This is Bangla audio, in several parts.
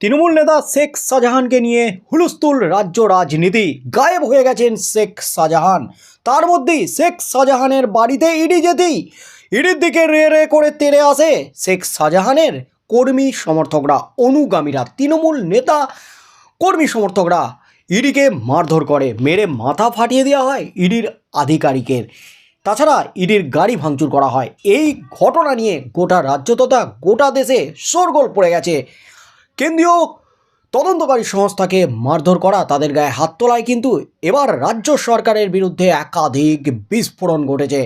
তৃণমূল নেতা শেখ শাহজাহানকে নিয়ে হুলস্থুল রাজ্য রাজনীতি। গায়েব হয়ে গেছেন শেখ শাহজাহান। তার মধ্যেই শেখ শাহজাহানের বাড়িতে ইডি যেতেই ইডির দিকে রে রে করে তেড়ে আসে শেখ শাহজাহানের কর্মী সমর্থকরা, অনুগামীরা, তৃণমূল নেতা কর্মী সমর্থকরা। ইডিকে মারধর করে, মেরে মাথা ফাটিয়ে দেওয়া হয় ইডির আধিকারিকের। তাছাড়া ইডির গাড়ি ভাঙচুর করা হয়। এই ঘটনা নিয়ে গোটা রাজ্য তথা গোটা দেশে শোরগোল পড়ে গেছে। কেন্দ্রীয় তদন্তকারী সংস্থাকে মারধর করা তাদের গায়ে হাত তোলায় কিন্তু এবার রাজ্য সরকারের বিরুদ্ধে একাধিক বিস্ফোরণ ঘটেছে।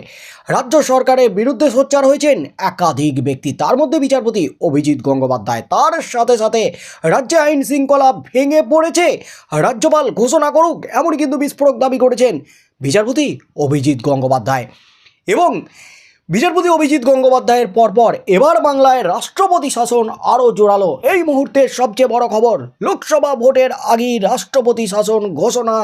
রাজ্য সরকারের বিরুদ্ধে সোচ্চার হয়েছেন একাধিক ব্যক্তি। তার মধ্যে বিচারপতি অভিজিৎ গঙ্গোপাধ্যায়। তার সাথে সাথে রাজ্যে আইন শৃঙ্খলা ভেঙে পড়েছে। রাজ্যপাল ঘোষণা করুক, এমন কিন্তু বিস্ফোরক দাবি করেছেন বিচারপতি অভিজিৎ গঙ্গোপাধ্যায়। এবং বিচারপতি অভিজিৎ গঙ্গোপাধ্যায়ের পরপর এবার বাংলায় রাষ্ট্রপতি শাসন আরও জোরালো। এই মুহূর্তের সবচেয়ে বড় খবর, লোকসভা ভোটের আগেই রাষ্ট্রপতি শাসন ঘোষণা।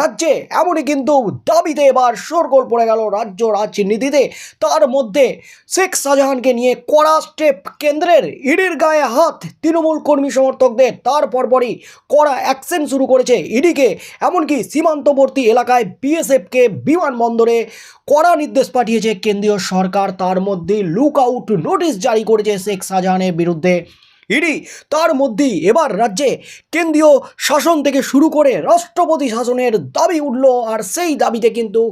রাজ্যে এমনই কিন্তু দাবিতে এবার শোরগোল পড়ে গেল রাজ্য রাজনীতিতে। তার মধ্যে শেখ শাহজাহানকে নিয়ে কড়া স্টেপ কেন্দ্রের ইডির গায়ে হাত তৃণমূল কর্মী সমর্থকদের। তার পরপরই কড়া অ্যাকশন শুরু করেছে ইডিকে। এমনকি সীমান্তবর্তী এলাকায় বিএসএফকে বিমানবন্দরে কড়া নির্দেশ পাঠিয়েছে কেন্দ্রীয় তার মধ্যে লুক আউট নোটিশ জারি করেছে শেখ শাহজাহানের বিরুদ্ধে। ইডি তার মধ্যেই এবার রাজ্যে কেন্দ্রীয় শাসন থেকে শুরু করে রাষ্ট্রপতি শাসনের দাবি উঠল, আর সেই দাবিতে কিন্তু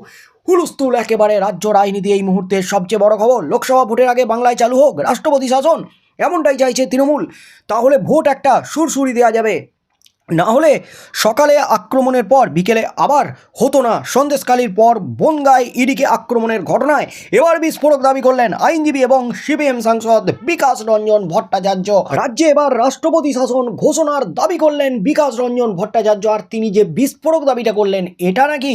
হুলস্থুল একেবারে রাজ্য রাজনীতি এই মুহূর্তে সবচেয়ে বড় খবর। লোকসভা ভোটের আগে বাংলায় চালু হোক রাষ্ট্রপতি শাসন, এমনটাই চাইছে তৃণমূল। তাহলে ভোট একটা সুরসুরি দেওয়া যাবে। না হলে সকালে আক্রমণের পর বিকেলে আবার হতো না। সন্দেশকালীর পর বনগায় ইডিকে আক্রমণের ঘটনায় এবার বিস্ফোরক দাবি করলেন আইনজীবী এবং সিপিএম সাংসদ বিকাশ রঞ্জন ভট্টাচার্য। রাজ্যে এবার রাষ্ট্রপতি শাসন ঘোষণার দাবি করলেন বিকাশ রঞ্জন ভট্টাচার্য আর তিনি যে বিস্ফোরক দাবিটা করলেন, এটা নাকি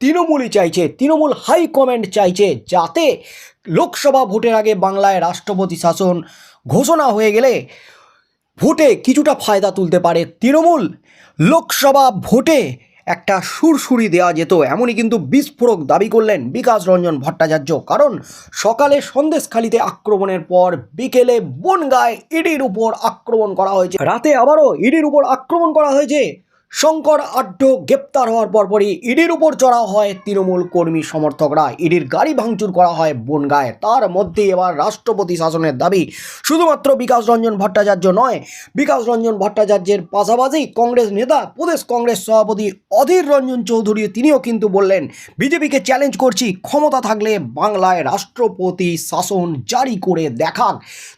তৃণমূলই চাইছে, তৃণমূল হাইকমান্ড চাইছে যাতে লোকসভা ভোটের আগে বাংলায় রাষ্ট্রপতি শাসন ঘোষণা হয়ে গেলে ভোটে কিছুটা ফায়দা তুলতে পারে তৃণমূল। লোকসভা ভোটে একটা সুরসুরি দেওয়া যেত, এমনই কিন্তু বিস্ফোরক দাবি করলেন বিকাশ রঞ্জন ভট্টাচার্য। কারণ সকালে সন্দেশখালিতে আক্রমণের পর বিকেলে বনগায় ইডির উপর আক্রমণ করা হয়েছে। রাতে আবারও ইডির উপর আক্রমণ করা হয়েছে। শঙ্কর আড্ড গ্রেপ্তার হওয়ার পরপরই ইডির উপর চড়া হয় তৃণমূল কর্মী সমর্থকরা। ইডির গাড়ি ভাঙচুর করা হয় বনগায়। তার মধ্যেই এবার রাষ্ট্রপতি শাসনের দাবি। শুধুমাত্র বিকাশ রঞ্জন ভট্টাচার্য নয়, বিকাশ রঞ্জন ভট্টাচার্যের পাশাপাশি কংগ্রেস নেতা, প্রদেশ কংগ্রেস সভাপতি অধীর রঞ্জন চৌধুরী তিনিও কিন্তু বললেন, বিজেপিকে চ্যালেঞ্জ করছি, ক্ষমতা থাকলে বাংলায় রাষ্ট্রপতি শাসন জারি করে দেখাক।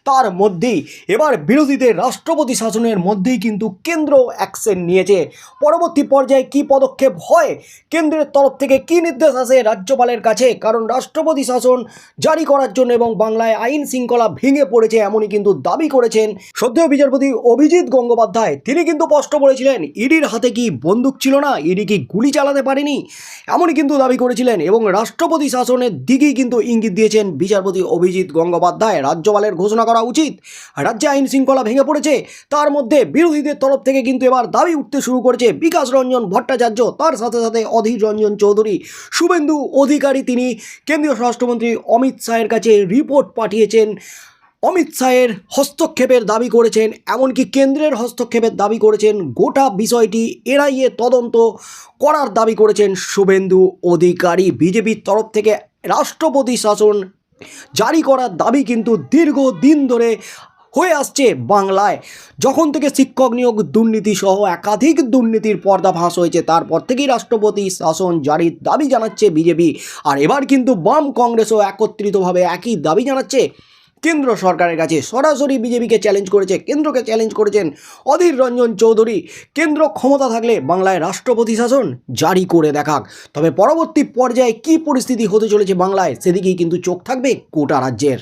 তার মধ্যেই এবার বিরোধীদের রাষ্ট্রপতি শাসনের মধ্যেই কিন্তু কেন্দ্র অ্যাকশন নিয়েছে। পরবর্তী পর্যায়ে কি পদক্ষেপ হয়? কেন্দ্রের তরফ থেকে কি নির্দেশ আসে রাজ্যপালের কাছে? কারণ রাষ্ট্রপতি শাসন জারি করার জন্য এবং বাংলায় আইন শৃঙ্খলা ভেঙে পড়েছে এমনই কিন্তু দাবি করেছেন সদ্য বিচারপতি অভিজিৎ গঙ্গোপাধ্যায়। তিনি কিন্তু স্পষ্ট বলেছিলেন, ইডির হাতে কি বন্দুক ছিল না? ইডি কি গুলি চালাতে পারেনি? এমনই কিন্তু দাবি করেছিলেন এবং রাষ্ট্রপতি শাসনের দিকেই কিন্তু ইঙ্গিত দিয়েছেন বিচারপতি অভিজিৎ গঙ্গোপাধ্যায়। রাজ্যপালের ঘোষণা করা উচিত, রাজ্যে আইন শৃঙ্খলা ভেঙে পড়েছে, তার মধ্যে বিরোধীদের তরফ থেকে কিন্তু এবার দাবি উঠতে শুরু করেছে বিকাশ রঞ্জন ভট্টাচার্য। তার সাথে সাথে অধীর রঞ্জন চৌধুরী, শুভেন্দু অধিকারী তিনি। কেন্দ্রীয় স্বরাষ্ট্রমন্ত্রী অমিত শাহের কাছে রিপোর্ট পাঠিয়েছেন। অমিত শাহের হস্তক্ষেপের দাবি করেছেন, এমনকি কেন্দ্রের হস্তক্ষেপের দাবি করেছেন। গোটা বিষয়টি এনআইএ তদন্ত করার দাবি করেছেন শুভেন্দু অধিকারী। বিজেপির তরফ থেকে রাষ্ট্রপতি শাসন জারি করার দাবি কিন্তু দীর্ঘদিন ধরে হয়ে আসছে বাংলায়। যখন থেকে শিক্ষক নিয়োগ দুর্নীতি সহ একাধিক দুর্নীতির পর্দা ফাঁস হয়েছে, তারপর থেকেই রাষ্ট্রপতি শাসন জারির দাবি জানাচ্ছে বিজেপি। আর এবার কিন্তু বাম কংগ্রেসও একত্রিতভাবে একই দাবি জানাচ্ছে। কেন্দ্র সরকারের কাছে সরাসরি বিজেপিকে চ্যালেঞ্জ করেছে, কেন্দ্রকে চ্যালেঞ্জ করেছেন অধীর রঞ্জন চৌধুরী। কেন্দ্র ক্ষমতা থাকলে বাংলায় রাষ্ট্রপতি শাসন জারি করে দেখাক। তবে পরবর্তী পর্যায়ে কী পরিস্থিতি হতে চলেছে বাংলায়, সেদিকেই কিন্তু চোখ থাকবে গোটা রাজ্যের।